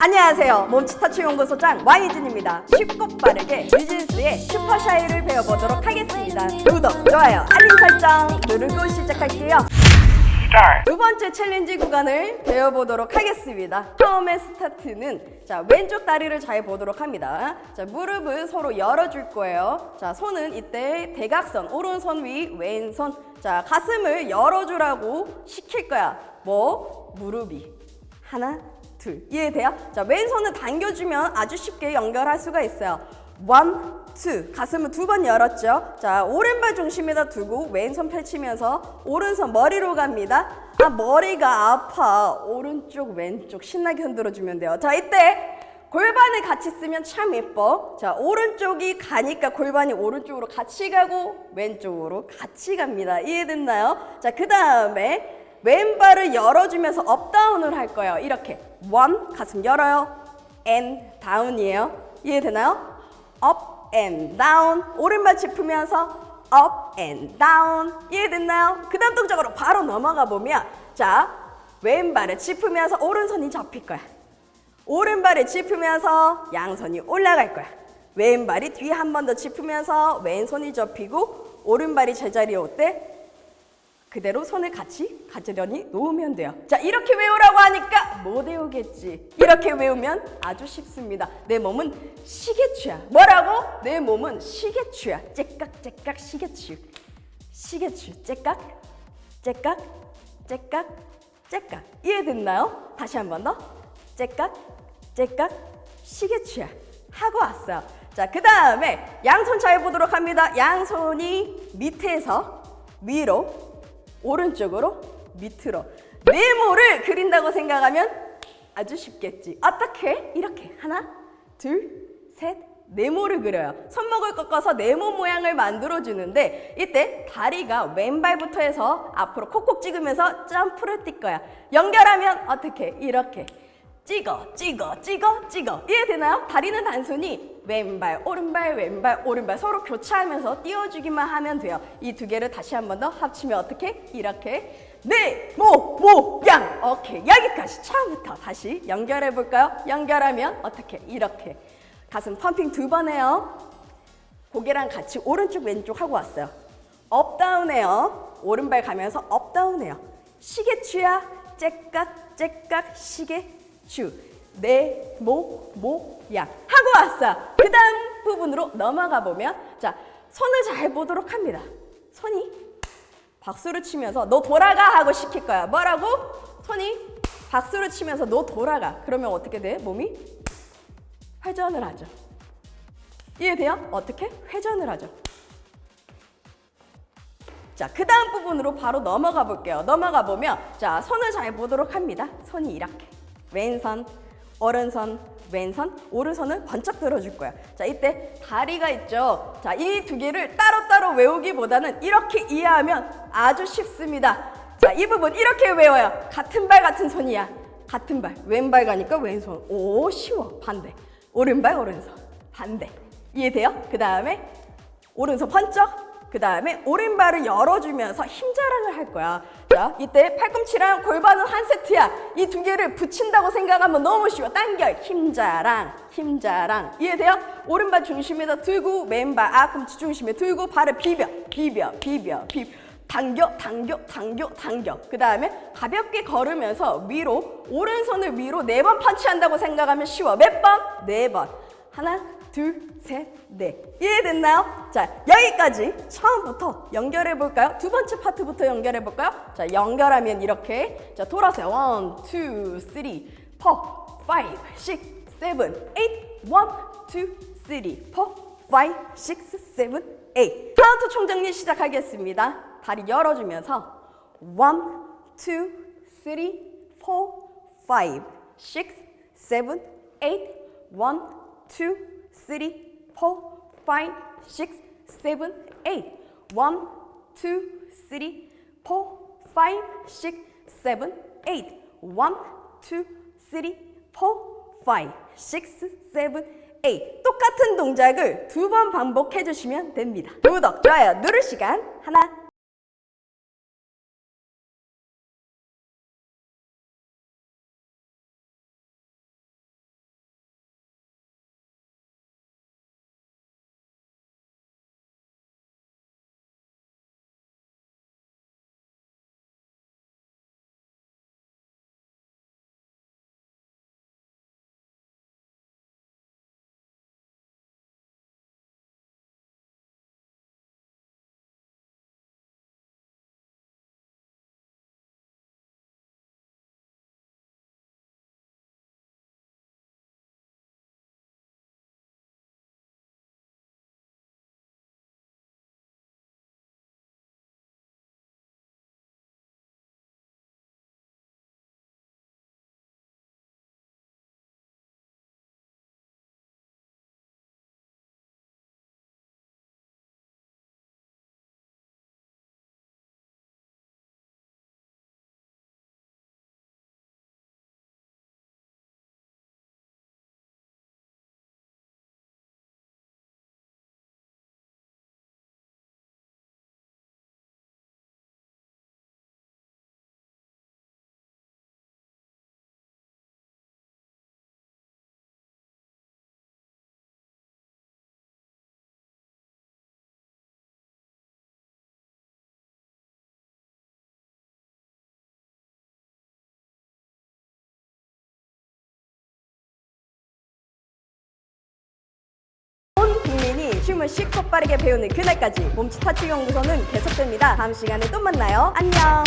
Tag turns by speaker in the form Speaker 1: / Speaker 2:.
Speaker 1: 안녕하세요. 몸치터치 연구소장 왕희진입니다. 쉽고 빠르게 뉴진스의 슈퍼샤이를 배워보도록 하겠습니다. 구독, 좋아요, 알림 설정 누르고 시작할게요. 두 번째 챌린지 구간을 배워보도록 하겠습니다. 처음에 스타트는 자 왼쪽 다리를 잘 보도록 합니다. 자 무릎을 서로 열어줄 거예요. 자 손은 이때 대각선 오른손 위 왼손 자 가슴을 열어주라고 시킬 거야. 뭐 무릎이 하나 둘 이해돼요? 자 왼손을 당겨주면 아주 쉽게 연결할 수가 있어요. 원, 투 가슴을 두 번 열었죠. 자 오른발 중심에다 두고 왼손 펼치면서 오른손 머리로 갑니다. 아 머리가 아파 오른쪽 왼쪽 신나게 흔들어주면 돼요. 자 이때 골반을 같이 쓰면 참 예뻐. 자 오른쪽이 가니까 골반이 오른쪽으로 같이 가고 왼쪽으로 같이 갑니다. 이해됐나요? 자 그 다음에 왼발을 열어주면서 업다운을 할 거예요. 이렇게 원 가슴 열어요. and 다운이에요. 이해되나요? up and down 오른발 짚으면서 up and down 이해됐나요? 그 다음 동작으로 바로 넘어가 보면 자 왼발을 짚으면서 오른손이 접힐 거야. 오른발을 짚으면서 양손이 올라갈 거야. 왼발이 뒤에 한 번 더 짚으면서 왼손이 접히고 오른발이 제자리에 올 때 그대로 손을 같이 가지런히 놓으면 돼요. 자, 이렇게 외우라고 하니까 못 외우겠지. 이렇게 외우면 아주 쉽습니다. 내 몸은 시계추야. 뭐라고? 내 몸은 시계추야. 째깍째깍 시계추. 시계추. 째깍, 째깍, 째깍, 째깍. 이해됐나요? 다시 한 번 더. 째깍, 째깍, 시계추야. 하고 왔어요. 자, 그 다음에 양손 잘 보도록 합니다. 양손이 밑에서 위로 오른쪽으로 밑으로 네모를 그린다고 생각하면 아주 쉽겠지. 어떻게? 이렇게 하나, 둘, 셋, 네모를 그려요. 손목을 꺾어서 네모 모양을 만들어 주는데 이때 다리가 왼발부터 해서 앞으로 콕콕 찍으면서 점프를 뛸 거야. 연결하면 어떻게? 이렇게. 찍어, 찍어, 찍어, 찍어. 이해되나요? 다리는 단순히 왼발, 오른발, 왼발, 오른발 서로 교차하면서 띄워주기만 하면 돼요. 이 두 개를 다시 한 번 더 합치면 어떻게? 이렇게. 네, 모, 모, 양. 오케이. 여기까지 처음부터 다시 연결해 볼까요? 연결하면 어떻게? 이렇게. 가슴 펌핑 두 번 해요. 고개랑 같이 오른쪽 왼쪽 하고 왔어요. 업다운 해요. 오른발 가면서 업다운 해요. 시계추야. 째깍 째깍 시계추. 네 모 모 양 하고 왔어요. 그 다음 부분으로 넘어가 보면 자 손을 잘 보도록 합니다. 손이 박수를 치면서 너 돌아가 하고 시킬 거야. 뭐라고? 손이 박수를 치면서 너 돌아가. 그러면 어떻게 돼? 몸이 회전을 하죠. 이해돼요? 어떻게? 회전을 하죠. 자, 그 다음 부분으로 바로 넘어가 볼게요. 넘어가 보면, 자, 손을 잘 보도록 합니다. 손이 이렇게. 왼손, 오른손, 왼손, 오른손을 번쩍 들어줄 거야. 자, 이때 다리가 있죠. 자, 이 두 개를 따로따로 외우기보다는 이렇게 이해하면 아주 쉽습니다. 자, 이 부분 이렇게 외워요. 같은 발, 같은 손이야. 같은 발. 왼발 가니까 왼손. 오, 쉬워. 반대. 오른발, 오른손. 반대. 이해돼요? 그 다음에 오른손 번쩍. 그 다음에 오른발을 열어주면서 힘 자랑을 할 거야. 자, 이때 팔꿈치랑 골반은 한 세트야. 이 두 개를 붙인다고 생각하면 너무 쉬워. 당겨. 힘 자랑, 힘 자랑. 이해돼요? 오른발 중심에다 들고 왼발 앞꿈치 중심에 들고 발을 비벼, 비벼, 비벼, 비벼. 당겨, 당겨, 당겨, 당겨. 그 다음에 가볍게 걸으면서 위로, 오른손을 위로 네 번 펀치한다고 생각하면 쉬워. 몇 번? 네 번. 하나, 둘, 셋, 넷. 이해됐나요? 자, 여기까지 처음부터 연결해 볼까요? 두 번째 파트부터 연결해 볼까요? 자, 연결하면 이렇게. 자, 돌아서요. 원, 투, 쓰리, 포, 파이브, 식, 세븐, 에잇. 원, 투, 쓰리, 포, 파이브, 식스, 세븐, 에잇. 카운트 총정리 시작하겠습니다. 다리 열어주면서 원, 투, 쓰리, 포, 파이브, 식스, 세븐, 에잇. 원, two, three, four, five, six, seven, eight. One, two, three, four, five, six, seven, eight. One, two, three, four, five, six, seven, eight. 똑같은 동작을 두 번 반복해 주시면 됩니다. 구독, 좋아요 누를 시간 하나, 춤을 쉽고 빠르게 배우는 그날까지 몸치 타치 연구소는 계속됩니다. 다음 시간에 또 만나요. 안녕.